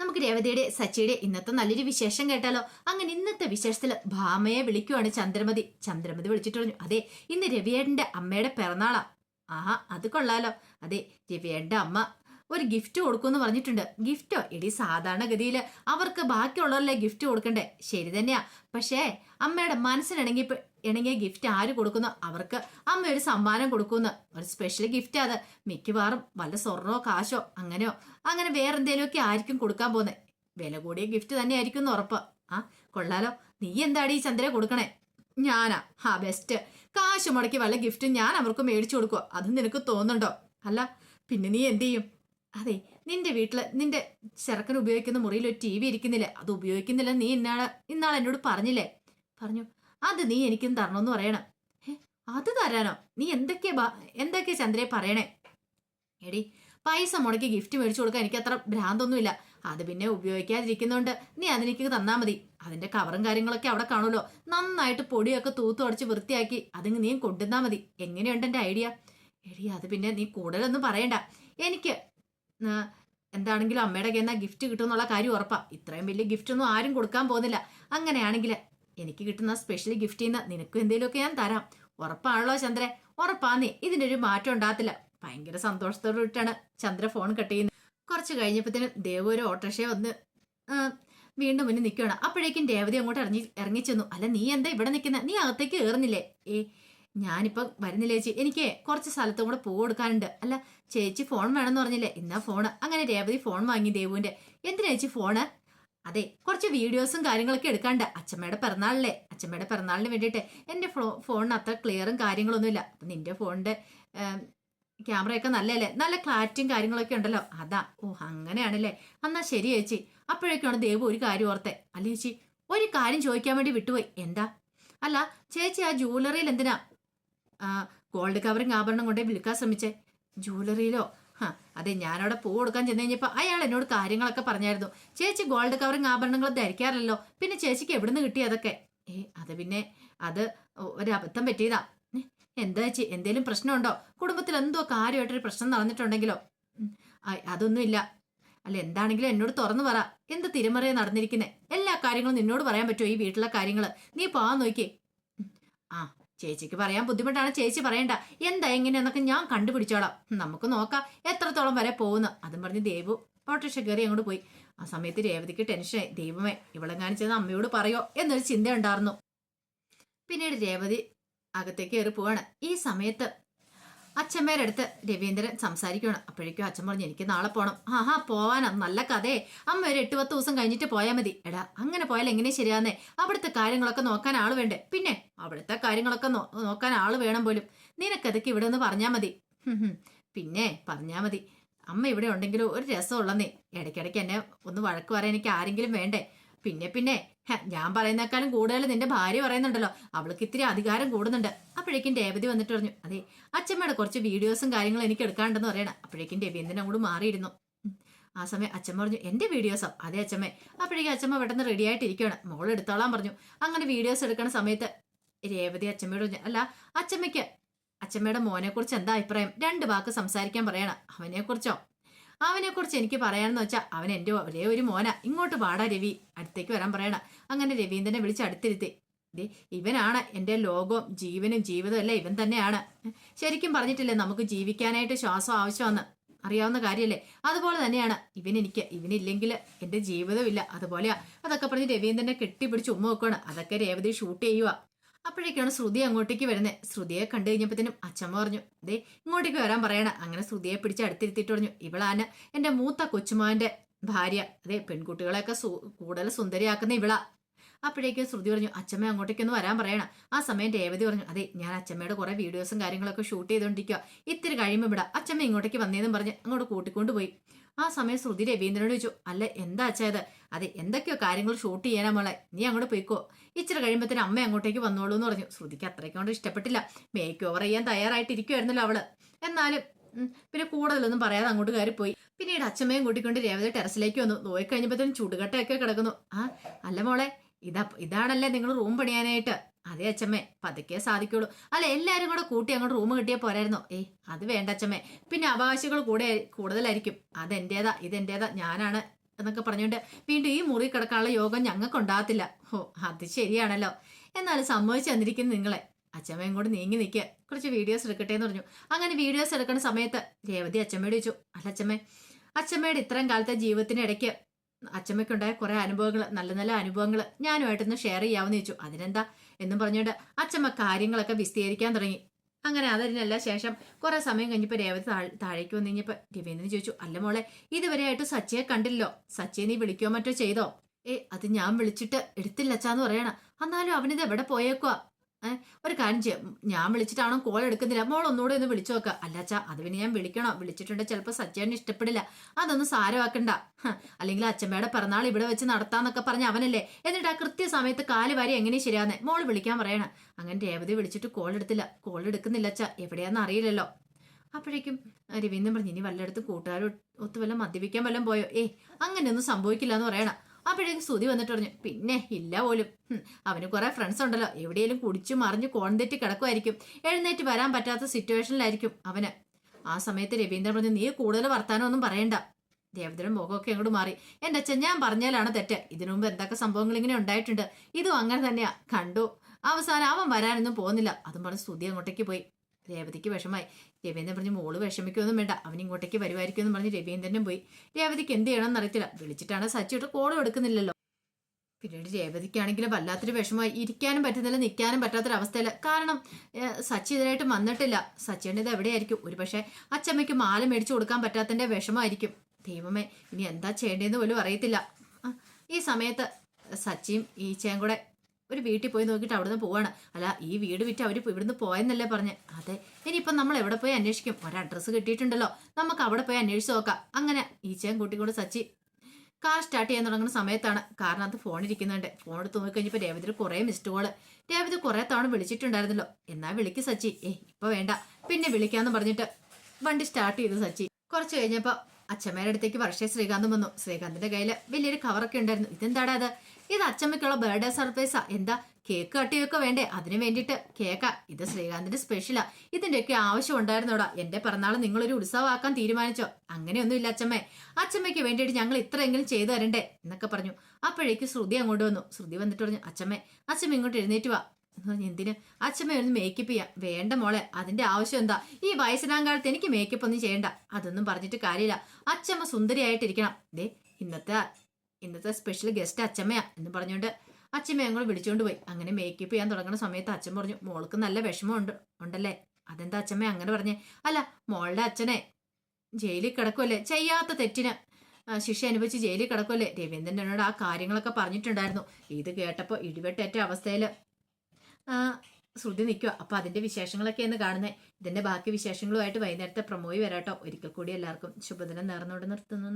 നമുക്ക് രേവതിയുടെ സച്ചിയുടെ ഇന്നത്തെ നല്ലൊരു വിശേഷം കേട്ടാലോ? അങ്ങനെ ഇന്നത്തെ വിശേഷത്തിൽ ഭാമയെ വിളിക്കുവാണ് ചന്ദ്രമതി. ചന്ദ്രമതി വിളിച്ചിട്ട് പറഞ്ഞു അതെ ഇന്ന് രവിയേട്ടന്റെ അമ്മയുടെ പിറന്നാളാ. ആഹാ അത് കൊള്ളാലോ. അതെ രവിയേട്ടന്റെ അമ്മ ഒരു ഗിഫ്റ്റ് കൊടുക്കുമെന്ന് പറഞ്ഞിട്ടുണ്ട്. ഗിഫ്റ്റോ എടി സാധാരണഗതിയിൽ അവർക്ക് ബാക്കിയുള്ളവരല്ലേ ഗിഫ്റ്റ് കൊടുക്കണ്ടേ? ശരി തന്നെയാ. പക്ഷേ അമ്മയുടെ മനസ്സിനിണങ്ങി ഇണങ്ങിയ ഗിഫ്റ്റ് ആര് കൊടുക്കുന്നു? അവർക്ക് അമ്മ ഒരു സമ്മാനം കൊടുക്കുന്നു ഒരു സ്പെഷ്യൽ ഗിഫ്റ്റ് അത്. മിക്കവാറും വല്ല സ്വർണോ കാശോ അങ്ങനെയോ. അങ്ങനെ വേറെ എന്തെങ്കിലുമൊക്കെ ആയിരിക്കും കൊടുക്കാൻ പോകുന്നത് വില കൂടിയ ഗിഫ്റ്റ് തന്നെ ആയിരിക്കും ഉറപ്പ്. ആ കൊള്ളാലോ. നീ എന്താടി ഈ ചന്ദ്ര കൊടുക്കണേ? ഞാനാ. ഹാ ബെസ്റ്റ് കാശ് മുടക്കി വല്ല ഗിഫ്റ്റും ഞാൻ അവർക്ക് മേടിച്ചു കൊടുക്കുവോ? അത് നിനക്ക് തോന്നുന്നുണ്ടോ? അല്ല പിന്നെ നീ എന്ത് ചെയ്യും? അതെ നിന്റെ വീട്ടിൽ നിന്റെ ചെറുക്കൻ ഉപയോഗിക്കുന്ന മുറിയിൽ ഒരു ടി വി ഇരിക്കുന്നില്ല? അത് ഉപയോഗിക്കുന്നില്ല നീ ഇന്നാൾ ഇന്നാൾ എന്നോട് പറഞ്ഞില്ലേ? പറഞ്ഞു അത് നീ എനിക്കും തരണമെന്ന് പറയണം. അത് തരാനോ? നീ എന്തൊക്കെയാ എന്തൊക്കെയാ ചന്ദ്രയെ പറയണേ? എടി പൈസ മുടക്കി ഗിഫ്റ്റ് മേടിച്ചു കൊടുക്കാൻ എനിക്ക് അത്ര ഭ്രാന്തൊന്നുമില്ല. അത് പിന്നെ ഉപയോഗിക്കാതിരിക്കുന്നോണ്ട് നീ അതെനിക്ക് തന്നാ മതി. അതിന്റെ കവറും കാര്യങ്ങളൊക്കെ അവിടെ കാണുമല്ലോ. നന്നായിട്ട് പൊടിയൊക്കെ തൂത്തു അടിച്ച് വൃത്തിയാക്കി അതിങ്ങ് നീ കൊണ്ടുവന്നാ മതി. എങ്ങനെയുണ്ട് എന്റെ ഐഡിയ? എടി അത് പിന്നെ നീ കൂടുതലൊന്നും പറയണ്ട. എനിക്ക് എന്താണെങ്കിലും അമ്മയുടെ കയ്യിൽ നിന്ന് ഗിഫ്റ്റ് കിട്ടുമെന്നുള്ള കാര്യം ഉറപ്പാ. ഇത്രയും വലിയ ഗിഫ്റ്റ് ഒന്നും ആരും കൊടുക്കാൻ പോകുന്നില്ല. അങ്ങനെയാണെങ്കിൽ എനിക്ക് കിട്ടുന്ന സ്പെഷ്യൽ ഗിഫ്റ്റ് നിന്ന് നിനക്കും എന്തെങ്കിലുമൊക്കെ ഞാൻ തരാം. ഉറപ്പാണല്ലോ ചന്ദ്ര ഉറപ്പാന്നേ ഇതിന്റെ ഒരു മാറ്റം ഉണ്ടാകത്തില്ല. ഭയങ്കര സന്തോഷത്തോടെ വിട്ടാണ് ചന്ദ്ര ഫോൺ കട്ട് ചെയ്യുന്നത് കുറച്ച് കഴിഞ്ഞപ്പോഴത്തേനും ദേവ് ഒരു ഓട്ടോറിക്ഷയെ വന്ന് വീണ്ടും മുന്നിൽ നിൽക്കുകയാണ് അപ്പോഴേക്കും രേവതി അങ്ങോട്ട് ഇറങ്ങി ഇറങ്ങിച്ചെന്നു. അല്ല നീ എന്താ ഇവിടെ നിൽക്കുന്നത് നീ അകത്തേക്ക് കയറുന്നില്ലേ ഏ ഞാനിപ്പം വരുന്നില്ല ചേച്ചി? എനിക്ക് കുറച്ച് സ്ഥലത്തും കൂടെ പൂ കൊടുക്കാനുണ്ട് അല്ല ചേച്ചി ഫോൺ വേണമെന്ന് പറഞ്ഞില്ലേ? ഇന്നാ ഫോണ്. അങ്ങനെ രേവതി ഫോൺ വാങ്ങി ദേവുവിന്റെ. എന്തിനാ ചേച്ചി ഫോണ്? അതെ കുറച്ച് വീഡിയോസും കാര്യങ്ങളൊക്കെ എടുക്കാണ്ട്. അച്ഛമ്മയുടെ പിറന്നാളിലെ അച്ഛമ്മയുടെ പിറന്നാളിന് വേണ്ടിയിട്ട് എന്റെ ഫോ ഫോണിന് അത്ര ക്ലിയറും കാര്യങ്ങളൊന്നുമില്ല. അപ്പം നിന്റെ ഫോണിന്റെ ക്യാമറയൊക്കെ നല്ലല്ലേ നല്ല ക്ലാരിറ്റിയും കാര്യങ്ങളൊക്കെ ഉണ്ടല്ലോ. അതാ. ഓ അങ്ങനെയാണല്ലേ? എന്നാ ശരി ചേച്ചി. അപ്പോഴേക്കാണ് ദേവു ഒരു കാര്യം ഓർത്തെ. അല്ല ചേച്ചി ഒരു കാര്യം ചോദിക്കാൻ വേണ്ടി വിട്ടുപോയി. എന്താ? അല്ല ചേച്ചി ആ ജൂവലറിയിൽ എന്തിനാ ഗോൾഡ് കവറിങ് ആഭരണം കൊണ്ടേ വിൽക്കാൻ ശ്രമിച്ചേ. ജ്വല്ലറിയിലോ ഹാ അതെ ഞാനവിടെ പൂ കൊടുക്കാൻ ചെന്ന് കഴിഞ്ഞപ്പോൾ അയാൾ എന്നോട് കാര്യങ്ങളൊക്കെ പറഞ്ഞായിരുന്നു. ചേച്ചി ഗോൾഡ് കവറിങ് ആഭരണങ്ങൾ ധരിക്കാറില്ലല്ലോ. പിന്നെ ചേച്ചിക്ക് എവിടുന്ന് കിട്ടി അതൊക്കെ? ഏ അത് പിന്നെ അത് ഒരബദ്ധം പറ്റിയതാ. എന്താ ചേച്ചി എന്തേലും പ്രശ്നമുണ്ടോ? കുടുംബത്തിൽ എന്തോ കാര്യമായിട്ടൊരു പ്രശ്നം നടന്നിട്ടുണ്ടെങ്കിലോ? അതൊന്നുമില്ല. അല്ല എന്താണെങ്കിലും എന്നോട് തുറന്നു പറ. എന്ത് തിരുമറിയ നടന്നിരിക്കുന്നേ? എല്ലാ കാര്യങ്ങളും നിന്നോട് പറയാൻ പറ്റുമോ ഈ വീട്ടിലെ കാര്യങ്ങൾ നീ പോവാൻ നോക്കിയേ. ആ ചേച്ചിക്ക് പറയാൻ ബുദ്ധിമുട്ടാണ്. ചേച്ചി പറയണ്ട. എന്താ എങ്ങനെയാന്നൊക്കെ ഞാൻ കണ്ടുപിടിച്ചോളാം. നമുക്ക് നോക്കാം. എത്രത്തോളം വരെ പോകുന്നു? അതും പറഞ്ഞ് ദേവു ഓട്ടോറിക്ഷ കയറി അങ്ങോട്ട് പോയി. ആ സമയത്ത് രേവതിക്ക് ടെൻഷനായി. ദൈവമേ ഇവളെ കാണിച്ചത് അമ്മയോട് പറയോ എന്നൊരു ചിന്ത ഉണ്ടായിരുന്നു പിന്നീട് രേവതി അകത്തേക്ക് കയറി പോവാണ്. ഈ സമയത്ത് അച്ഛമ്മേരുടെ അടുത്ത് രവീന്ദ്രൻ സംസാരിക്കുകയാണ്. അപ്പോഴേക്കും അച്ഛൻ പറഞ്ഞു എനിക്ക് നാളെ പോകണം ആഹാ പോവാനാ. നല്ല കഥേ അമ്മ ഒരു എട്ട് പത്ത് ദിവസം കഴിഞ്ഞിട്ട് പോയാൽ മതി. എടാ അങ്ങനെ പോയാൽ എങ്ങനെ ശരിയാന്നേ? അവിടുത്തെ കാര്യങ്ങളൊക്കെ നോക്കാൻ ആൾ വേണ്ടേ? പിന്നെ അവിടുത്തെ കാര്യങ്ങളൊക്കെ നോക്കാൻ ആൾ വേണം പോലും. നിനക്കതൊക്കെ ഇവിടെ നിന്ന് പറഞ്ഞാൽ മതി. പിന്നെ പറഞ്ഞാൽ മതി. അമ്മ ഇവിടെ ഉണ്ടെങ്കിലും ഒരു രസമുള്ളന്നേ. ഇടയ്ക്കിടയ്ക്ക് എന്നെ ഒന്ന് വഴക്ക് പറയാൻ എനിക്ക് ആരെങ്കിലും വേണ്ടേ? പിന്നെ പിന്നെ. ഞാൻ പറയുന്നേക്കാളും കൂടുതൽ നിന്റെ ഭാര്യ പറയുന്നുണ്ടല്ലോ. അവൾക്ക് ഇത്തിരി അധികാരം കൂടുന്നുണ്ട്. അപ്പോഴേക്കും രേവതി വന്നിട്ട് പറഞ്ഞു അതെ അച്ഛമ്മയുടെ കുറച്ച് വീഡിയോസും കാര്യങ്ങളും എനിക്ക് എടുക്കാണ്ടെന്ന് പറയണം. അപ്പോഴേക്കും രവീന്ദ്രൻ അങ്ങോട്ട് മാറിയിരുന്നു. ആ സമയം അച്ഛമ്മ പറഞ്ഞു എന്റെ വീഡിയോസോ? അതെ അച്ഛമ്മേ. അപ്പോഴേക്കും അച്ഛമ്മ പെട്ടെന്ന് റെഡി ആയിട്ടിരിക്കുകയാണ് മോൾ എടുത്തോളാൻ പറഞ്ഞു. അങ്ങനെ വീഡിയോസ് എടുക്കണ സമയത്ത് രേവതി അച്ഛമ്മയോട് പറഞ്ഞു അല്ല അച്ഛമ്മയ്ക്ക് അച്ഛമ്മയുടെ മോനെക്കുറിച്ച് എന്താ അഭിപ്രായം? രണ്ട് വാക്ക് സംസാരിക്കാൻ പറയണം. അവനെ കുറിച്ചോ അവനെ കുറിച്ച് എനിക്ക് പറയാനെന്ന് വെച്ചാൽ അവൻ എന്റെ ഒരേ ഒരു മോന. ഇങ്ങോട്ട് പാടാ രവി. അടുത്തേക്ക് വരാൻ പറയണ. അങ്ങനെ രവീന്ദ്രനെ വിളിച്ച് അടുത്തിരുത്തി. ദേ ഇവനാണ് എന്റെ ലോകവും ജീവനും ജീവിതവും എല്ലാം ഇവൻ തന്നെയാണ്. ശരിക്കും പറഞ്ഞിട്ടില്ലേ നമുക്ക് ജീവിക്കാനായിട്ട് ശ്വാസം ആവശ്യമാണ് അറിയാവുന്ന കാര്യമല്ലേ അതുപോലെ തന്നെയാണ്. ഇവൻ എനിക്ക് ഇവനില്ലെങ്കിൽ എന്റെ ജീവിതമില്ല അതുപോലെയാ. അതൊക്കെ പറഞ്ഞ് രവീന്ദ്രനെ കെട്ടിപ്പിടിച്ച് ഉമ്മ വെക്കുകയാണ് അതൊക്കെ രേവതി ഷൂട്ട് ചെയ്യുക അപ്പോഴേക്കാണ് ശ്രുതി അങ്ങോട്ടേക്ക് വരുന്നത് ശ്രുതിയെ കണ്ടു കഴിഞ്ഞപ്പോഴത്തേനും അച്ഛമ്മ പറഞ്ഞു ദേ ഇങ്ങോട്ടേക്ക് വരാൻ പറയണ. അങ്ങനെ ശ്രുതിയെ പിടിച്ച് അടുത്തിരുത്തിയിട്ട് പറഞ്ഞു ഇവളാണ് എന്റെ മൂത്ത കൊച്ചുമാന്റെ ഭാര്യ. അതെ പെൺകുട്ടികളെയൊക്കെ കൂടുതൽ സുന്ദരിയാക്കുന്ന ഇവളാ. അപ്പോഴേക്കും ശ്രുതി പറഞ്ഞു അച്ഛമ്മ അങ്ങോട്ടേക്കൊന്ന് വരാൻ പറയണം. ആ സമയം രേവതി പറഞ്ഞു അതെ ഞാൻ അച്ഛമ്മയുടെ കുറേ വീഡിയോസും കാര്യങ്ങളൊക്കെ ഷൂട്ട് ചെയ്തുകൊണ്ടിരിക്കുക ഇത്തിരി കഴിയുമ്പോൾ ഇവിടെ അച്ഛമ്മ ഇങ്ങോട്ടേക്ക് വന്നേന്നും പറഞ്ഞ് അങ്ങോട്ട് കൂട്ടിക്കൊണ്ട് പോയി. ആ സമയം ശ്രുതി രവീന്ദ്രനോട് ചോദിച്ചു അല്ല എന്താ അച്ഛായത് അതെ എന്തൊക്കെയോ കാര്യങ്ങൾ ഷൂട്ട് ചെയ്യാനാ മോളെ. നീ അങ്ങോട്ട് പോയിക്കോ. ഇച്ചിരി കഴിയുമ്പോഴത്തേന് അമ്മ അങ്ങോട്ടേക്ക് വന്നോളൂ എന്ന് പറഞ്ഞു. ശ്രുതിക്ക് അത്രയ്ക്കൊണ്ട് ഇഷ്ടപ്പെട്ടില്ല. മേക്ക് ഓവർ ചെയ്യാൻ തയ്യാറായിട്ടിരിക്കുമായിരുന്നല്ലോ അവൾ. എന്നാലും പിന്നെ കൂടുതലൊന്നും പറയാതെ അങ്ങോട്ട് കയറി പോയി പിന്നീട് അച്ഛമ്മയും കൂട്ടിക്കൊണ്ട് രേവതി ടെറസിലേക്ക് വന്നു. നോയി കഴിഞ്ഞപ്പോഴത്തേനും ചുടുകട്ടയൊക്കെ കിടക്കുന്നു. ആ അല്ല മോളെ ഇതാ ഇതാണല്ലേ നിങ്ങൾ റൂം പണിയാനായിട്ട്? അതെ അച്ഛമ്മേ പതുക്കെ സാധിക്കുള്ളൂ. അല്ല എല്ലാരും കൂടെ കൂട്ടി അങ്ങോട്ട് റൂം കിട്ടിയാൽ പോരായിരുന്നോ? ഏയ് അത് വേണ്ട അച്ഛമ്മേ. പിന്നെ അവകാശികൾ കൂടെ കൂടുതലായിരിക്കും. അതെന്റേതാ ഇതെന്റേതാ ഞാനാണ് എന്നൊക്കെ പറഞ്ഞുകൊണ്ട് വീണ്ടും ഈ മുറി കിടക്കാനുള്ള യോഗം ഞങ്ങൾക്ക് ഉണ്ടാകത്തില്ല. ഓ അത് ശരിയാണല്ലോ. എന്നാലും സമ്മതിച്ചു തന്നിരിക്കുന്നു നിങ്ങളെ. അച്ഛമ്മയും കൂടെ നീങ്ങി നിൽക്കുക കുറച്ച് വീഡിയോസ് എടുക്കട്ടെ എന്ന് പറഞ്ഞു. അങ്ങനെ വീഡിയോസ് എടുക്കുന്ന സമയത്ത് രേവതി അച്ഛമ്മയോട് ചോദിച്ചു അല്ല അച്ഛമ്മേ അച്ഛമ്മയുടെ ഇത്രയും കാലത്തെ ജീവിതത്തിനിടയ്ക്ക് അച്ഛമ്മയ്ക്കുണ്ടായ കുറെ അനുഭവങ്ങൾ നല്ല നല്ല അനുഭവങ്ങൾ ഞാനുമായിട്ടൊന്ന് ഷെയർ ചെയ്യാമെന്ന് ചോദിച്ചു. അതിനെന്താ? എന്നും പറഞ്ഞുകൊണ്ട് അച്ഛമ്മ കാര്യങ്ങളൊക്കെ വിസ്തീകരിക്കാൻ തുടങ്ങി. അങ്ങനെ അതിനല്ല ശേഷം കുറെ സമയം കഴിഞ്ഞപ്പോൾ രേവതി താഴ്- താഴേക്ക് വന്നു കഴിഞ്ഞപ്പോൾ രവീന്ദ്രൻ ചോദിച്ചു അല്ല മോളെ ഇതുവരെയായിട്ട് സച്ചിയെ കണ്ടില്ലോ സച്ചിയെ നീ വിളിക്കോ മറ്റോ ചെയ്തോ? ഏ അത് ഞാൻ വിളിച്ചിട്ട് എടുത്തില്ല അച്ഛാന്ന് പറയണ. എന്നാലും അവനിത് എവിടെ പോയേക്കുവാ? ഒരു കാര്യം ചെയ്യാം. ഞാൻ വിളിച്ചിട്ടാണോ കോൾ എടുക്കുന്നില്ല. മോൾ ഒന്നുകൂടെ ഒന്ന് വിളിച്ചു നോക്കുക അല്ല അച്ഛാ അത് പിന്നെ ഞാൻ വിളിക്കണോ? വിളിച്ചിട്ടുണ്ട് ചിലപ്പോൾ സച്ചേട്ടന് ഇഷ്ടപ്പെടില്ല. അതൊന്നും സാരമാക്കണ്ട. അല്ലെങ്കിൽ അച്ഛമ്മയുടെ പിറന്നാൾ ഇവിടെ വെച്ച് നടത്താന്നൊക്കെ പറഞ്ഞ അവനല്ലേ. എന്നിട്ട് ആ കൃത്യസമയത്ത് കാൽ വാരി എങ്ങനെ ശരിയാന്നേ മോൾ വിളിക്കാൻ പറയണ. അങ്ങനെ രേവതി വിളിച്ചിട്ട് കോൾ എടുത്തില്ല. കോൾ എടുക്കുന്നില്ല അച്ഛാ. എവിടെയാന്ന് അറിയില്ലല്ലോ. അപ്പോഴേക്കും രവീന്ദ്രൻ പറഞ്ഞു ഇനി വല്ലയിടത്തും കൂട്ടുകാരും ഒത്തു വല്ല മദ്യപിക്കാൻ വല്ലതും പോയോ? ഏ അങ്ങനെയൊന്നും സംഭവിക്കില്ല എന്ന് പറയണ. അപ്പോഴേക്കും സ്തുതി വന്നിട്ട് പറഞ്ഞു പിന്നെ ഇല്ല പോലും. അവന് കുറെ ഫ്രണ്ട്സ് ഉണ്ടല്ലോ. എവിടെയെങ്കിലും കുടിച്ചു മറിഞ്ഞ് കോൺതെറ്റി കിടക്കുമായിരിക്കും. എഴുന്നേറ്റ് വരാൻ പറ്റാത്ത സിറ്റുവേഷനിലായിരിക്കും അവന്. ആ സമയത്ത് രവീന്ദ്രൻ പറഞ്ഞു നീ കൂടുതൽ വർത്താനമൊന്നും പറയണ്ട. ദേവദ്രൻ മുഖമൊക്കെ അങ്ങോട്ട് മാറി. എന്റെ അച്ഛൻ ഞാൻ പറഞ്ഞാലാണ് തെറ്റ്. ഇതിനു മുമ്പ് എന്തൊക്കെ സംഭവങ്ങൾ ഇങ്ങനെ ഉണ്ടായിട്ടുണ്ട്? ഇതും അങ്ങനെ തന്നെയാ. കണ്ടു. അവസാനം അവൻ വരാനൊന്നും പോകുന്നില്ല. അതും പറഞ്ഞ് സ്തുതി അങ്ങോട്ടേക്ക് പോയി. രേവതിക്ക് വിഷമായി. രവീന്ദ്രൻ പറഞ്ഞു മോൾ വിഷമിക്കൊന്നും വേണ്ട. അവൻ ഇങ്ങോട്ടേക്ക് വരുമായിരിക്കും എന്ന് പറഞ്ഞ് രവീന്ദ്രനും പോയി. രേവതിക്ക് എന്ത് ചെയ്യണമെന്ന് അറിയത്തില്ല വിളിച്ചിട്ടാണ് സച്ചിയോട്ട് കോളും എടുക്കുന്നില്ലല്ലോ. പിന്നീട് രേവതിക്കാണെങ്കിലും വല്ലാത്തൊരു വിഷമമായി. ഇരിക്കാനും പറ്റുന്നില്ല നിൽക്കാനും പറ്റാത്തൊരവസ്ഥയില്ല കാരണം സച്ചി ഇതിനായിട്ട് വന്നിട്ടില്ല. സച്ചിയുടെ ഇത് എവിടെയായിരിക്കും? ഒരു പക്ഷേ അച്ചമ്മയ്ക്ക് മാല മേടിച്ചു കൊടുക്കാൻ പറ്റാത്തതിന്റെ വിഷമമായിരിക്കും. ദൈവമേ ഇനി എന്താ ചെയ്യേണ്ടതെന്ന് പോലും അറിയത്തില്ല. ഈ സമയത്ത് സച്ചിയും ഈച്ചയും കൂടെ ഒരു വീട്ടിൽ പോയി നോക്കിയിട്ട് അവിടുന്ന് പോവാണ്. അല്ല ഈ വീട് വിറ്റ് അവർ ഇവിടുന്ന് പോയെന്നല്ലേ പറഞ്ഞ്. അതെ ഇനിയിപ്പം നമ്മൾ എവിടെ പോയി അന്വേഷിക്കും? ഒരു അഡ്രസ്സ് കിട്ടിയിട്ടുണ്ടല്ലോ. നമുക്ക് അവിടെ പോയി അന്വേഷിച്ച് നോക്കാം. അങ്ങനെ ഈച്ചയും കൂട്ടിക്കൊണ്ട് സച്ചി കാർ സ്റ്റാർട്ട് ചെയ്യാൻ തുടങ്ങുന്ന സമയത്താണ്. കാരണം അത് ഫോൺ ഇരിക്കുന്നുണ്ട്. ഫോൺ എടുത്ത് നോക്കിക്കഴിഞ്ഞപ്പോൾ രേവതിൽ കുറേ മിസ്ഡ് കോൾ രേവതി കുറേ തവണ വിളിച്ചിട്ടുണ്ടായിരുന്നല്ലോ. എന്നാ വിളിക്ക് സച്ചി. ഏ ഇപ്പോൾ വേണ്ട. പിന്നെ വിളിക്കാന്ന് പറഞ്ഞിട്ട് വണ്ടി സ്റ്റാർട്ട് ചെയ്തു സച്ചി. കുറച്ച് കഴിഞ്ഞപ്പോൾ അച്ഛമ്മയുടെ അടുത്തേക്ക് വർഷേ ശ്രീകാന്ത് വന്നു. ശ്രീകാന്തിന്റെ കയ്യിൽ വലിയൊരു കവറൊക്കെ ഉണ്ടായിരുന്നു. ഇതെന്താടാ അത്? ഇത് അച്ഛമ്മയ്ക്കുള്ള ബർത്ത്ഡേ സർപ്രൈസാ എന്താ? കേക്ക് കട്ടിയൊക്കെ വേണ്ടേ? അതിനു വേണ്ടിയിട്ട് കേക്കാ ഇത് ശ്രീകാന്തിന്റെ സ്പെഷ്യലാ ഇതിന്റെയൊക്കെ ആവശ്യം ഉണ്ടായിരുന്നോടാ. എന്റെ പിറന്നാൾ നിങ്ങളൊരു ഉത്സവമാക്കാൻ തീരുമാനിച്ചോ? അങ്ങനെയൊന്നും ഇല്ല അച്ഛമ്മേ. അച്ഛമ്മയ്ക്ക് വേണ്ടിയിട്ട് ഞങ്ങൾ ഇത്രയെങ്കിലും ചെയ്തു തരണ്ടേ? എന്നൊക്കെ പറഞ്ഞു. അപ്പോഴേക്ക് ശ്രുതി അങ്ങോട്ട് വന്നു. ശ്രുതി വന്നിട്ട് പറഞ്ഞു അച്ഛമ്മേ അച്ഛമ്മ ഇങ്ങോട്ട് എഴുന്നേറ്റ് വാ. എന്തിന്? അച്ഛമ്മ ഒന്ന് മേക്കപ്പ് ചെയ്യാം. വേണ്ട മോളെ അതിന്റെ ആവശ്യം എന്താ? ഈ വയസ്സിനാങ്കാലത്ത് എനിക്ക് മേക്കപ്പ് ഒന്നും ചെയ്യണ്ട. അതൊന്നും പറഞ്ഞിട്ട് കാര്യമില്ല. അച്ഛമ്മ സുന്ദരിയായിട്ടിരിക്കണം. ദേ ഇന്നത്തെ ഇന്നത്തെ സ്പെഷ്യൽ ഗസ്റ്റ് അച്ഛമ്മയാ എന്ന് പറഞ്ഞുകൊണ്ട് അച്ഛമ്മ ഞങ്ങൾ വിളിച്ചുകൊണ്ട് പോയി. അങ്ങനെ മേക്കപ്പ് ചെയ്യാൻ തുടങ്ങുന്ന സമയത്ത് അച്ഛൻ പറഞ്ഞു മോൾക്ക് നല്ല വിഷമമുണ്ട് ഉണ്ടല്ലേ? അതെന്താ അച്ഛമ്മ അങ്ങനെ പറഞ്ഞേ? അല്ല മോളുടെ അച്ഛനെ ജയിലിൽ കിടക്കുമല്ലേ ചെയ്യാത്ത തെറ്റിന്. ശിക്ഷ അനുഭവിച്ച് ജയിലിൽ കിടക്കുമല്ലേ രവീന്ദ്രൻ എന്നോട് ആ കാര്യങ്ങളൊക്കെ പറഞ്ഞിട്ടുണ്ടായിരുന്നു. ഇത് കേട്ടപ്പോൾ ഇടിവെട്ടേറ്റ അവസ്ഥയിൽ ശ്രുതി നിൽക്കുക അപ്പൊ അതിന്റെ വിശേഷങ്ങളൊക്കെ എന്ന് കാണുന്നത് ഇതിന്റെ ബാക്കി വിശേഷങ്ങളുമായിട്ട് വൈകുന്നേരത്തെ പ്രമോയി വരാട്ടോ. ഒരിക്കൽ കൂടി എല്ലാവർക്കും ശുഭദിനം നേർന്നുകൊണ്ട് നിർത്തുന്നു.